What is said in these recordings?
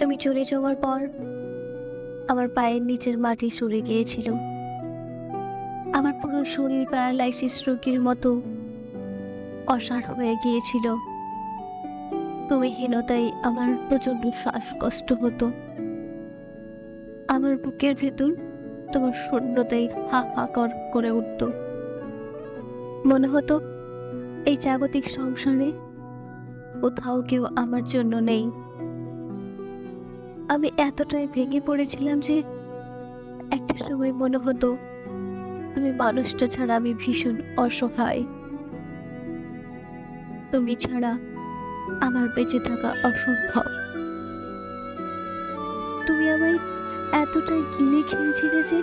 তুমি চলে যাওয়ার পর আমার পায়ের নিচের মাটি সরে গিয়েছিল। আমার পুরো শরীর প্যারালাইসিস রোগীর মতো অসাড় হয়ে গিয়েছিল। তুমি হীনতায় আমার প্রচণ্ড শ্বাসকষ্ট হতো। আমার বুকের ভেতর তোমার শূন্যতাই হা হা কর করে উঠত। মনে হতো এই জাগতিক সংসারে কোথাও কেউ আমার জন্য নেই। আমি এতটাই ভেঙে পড়েছিলাম যে একটা সময় মনে হতো তুমি মানুষটা ছাড়া আমি ভীষণ অসহায়। তুমি ছাড়া আমার বেঁচে থাকা অসম্ভব। তুমি আমায় এতটাই গিলে খেয়েছিলে যে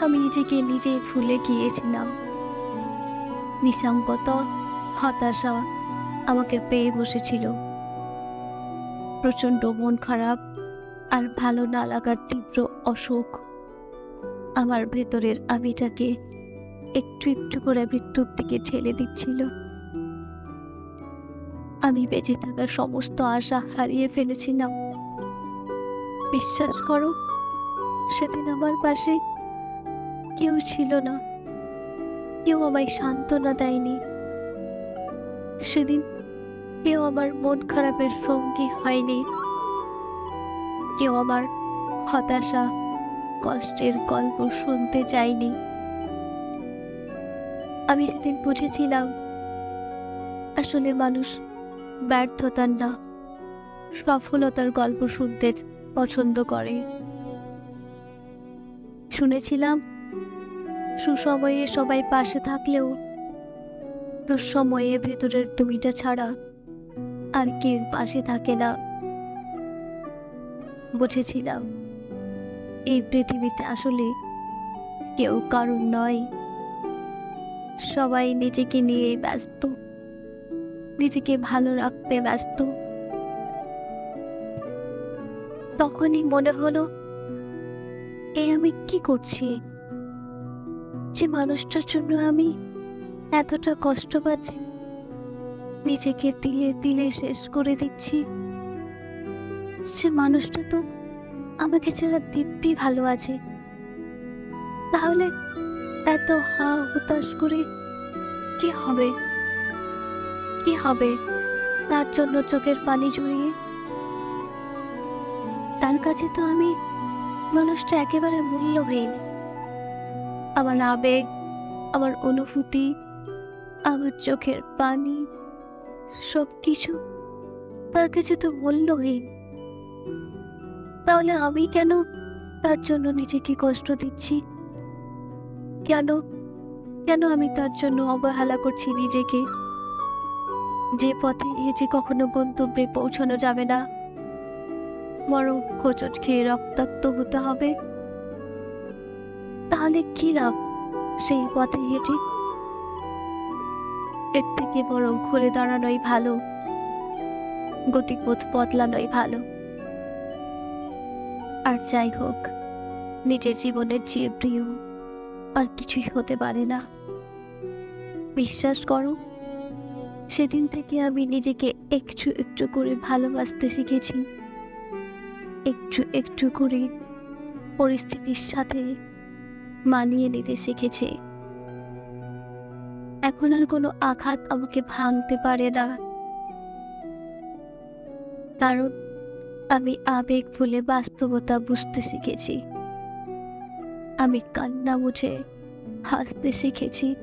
আমি নিজেকে নিজেই ভুলে গিয়েছিলাম। নিঃসঙ্গতা, হতাশা আমাকে পেয়ে বসেছিল। প্রচণ্ড মন খারাপ আর ভালো না লাগার তীব্র অসুখ। আমার ভেতরের আমিটাকে একটু একটু করে মৃত্যুর দিকে ঠেলে দিচ্ছিল। আমি বেঁচে থাকার সমস্ত আশা হারিয়ে ফেলেছিলাম। বিশ্বাস করো, সেদিন আমার পাশে কেউ ছিল না। কেউ আমায় সান্ত্বনা দেয়নি। সেদিন কেউ আমার মন খারাপের সঙ্গী হয়নি। কেউ আমার হতাশা, কষ্টের গল্প শুনতে চাইনি আমি সেদিন বুঝেছিলাম, আসলে মানুষ ব্যর্থতার না, সফলতার গল্প শুনতে পছন্দ করে। শুনেছিলাম, সুসময়ে সবাই পাশে থাকলেও দুঃসময়ে ভেতরের তুমিটা ছাড়া আর কেউ পাশে থাকে না। বুঝেছিলাম। এই পৃথিবীতে আসলে কেউ কারণ নয়। সবাই নিজেকে নিয়ে ব্যস্ত। নিজেকে ভালো রাখতে ব্যস্ত। তখনই মনে হলো, এ আমি কি করছি? যে মানুষটার জন্য আমি এতটা কষ্ট পাচ্ছি, নিজেকে তিলে তিলে শেষ করে দিচ্ছি। সে মানুষটা তো আমাকে ছাড়া দিব্যি ভালো আছে। তাহলে এত হা হতাশ করে কি হবে? কি হবে তার জন্য চোখের পানি ঝরিয়ে তার কাছে তো আমি মানুষটা একেবারে মূল্যহীন। আমার আবেগ, আমার অনুভূতি, আমার চোখের পানি সব কিছু তার কাছে তো মূল্যহীন। তাহলে আমি কেন তার জন্য নিজেকে কষ্ট দিচ্ছি? কেন? কেন আমি তার জন্য অবহেলা করছি নিজেকে? যে পথে হেঁটে কখনো গন্তব্যে পৌঁছানো যাবে না। বরং হোঁচট খেয়ে রক্তাক্ত হতে হবে। তাহলে কি লাভ সেই পথে হেঁটে? এর থেকে বরং ঘুরে দাঁড়ানোই ভালো। গতিপথ বদলানোই ভালো। আর যাই হোক, নিজের জীবনের চেয়ে প্রিয় আর কিছুই হতে পারে না। বিশ্বাস করো, সেদিন থেকে আমি নিজেকে একটু একটু করে ভালোবাসতে শিখেছি। একটু একটু করে পরিস্থিতির সাথে মানিয়ে নিতে শিখেছি। এখন আর কোনো আঘাত আমাকে ভাঙতে পারে না। কারণ আমি আবেগ ভুলে বাস্তবতা বুঝতে শিখেছি। আমি কান্না মুছে হাসতে শিখেছি।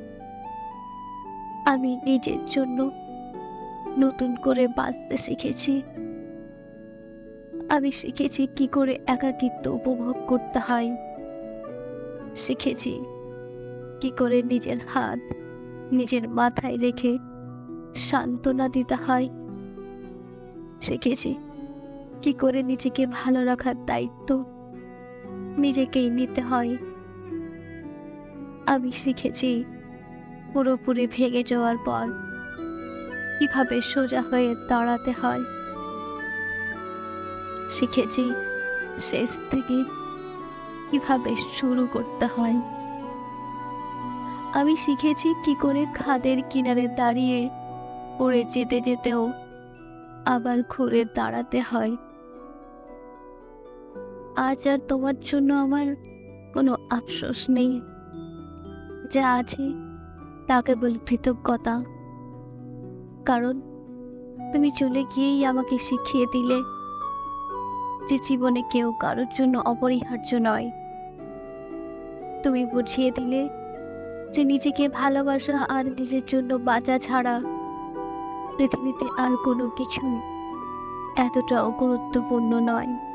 আমি নিজের জন্য নতুন করে বাঁচতে শিখেছি। আমি শিখেছি কি করে একাকিত্ব উপভোগ করতে হয়। শিখেছি কি করে নিজের হাত নিজের মাথায় রেখে সান্ত্বনা দিতে হয়। শিখেছি কি করে নিজেকে ভালো রাখার দায়িত্ব নিজেকেই নিতে হয়। আমি শিখেছি পুরোপুরি ভেঙে যাওয়ার পর কীভাবে সোজা হয়ে দাঁড়াতে হয়। শিখেছি শেষ থেকে কীভাবে শুরু করতে হয়। আমি শিখেছি কি করে খাদের কিনারে দাঁড়িয়ে পড়ে যেতে যেতেও আবার ঘুরে দাঁড়াতে হয়। আজ আর তোমার জন্য আমার কোনো আফসোস নেই। যা আছে তা কেবল কৃতজ্ঞতা। কারণ তুমি চলে গিয়েই আমাকে শিখিয়ে দিলে যে জীবনে কেউ কারোর জন্য অপরিহার্য নয়। তুমি বুঝিয়ে দিলে যে নিজেকে ভালোবাসা আর নিজের জন্য বাঁচা ছাড়া পৃথিবীতে আর কোনো কিছুই এতটাও গুরুত্বপূর্ণ নয়।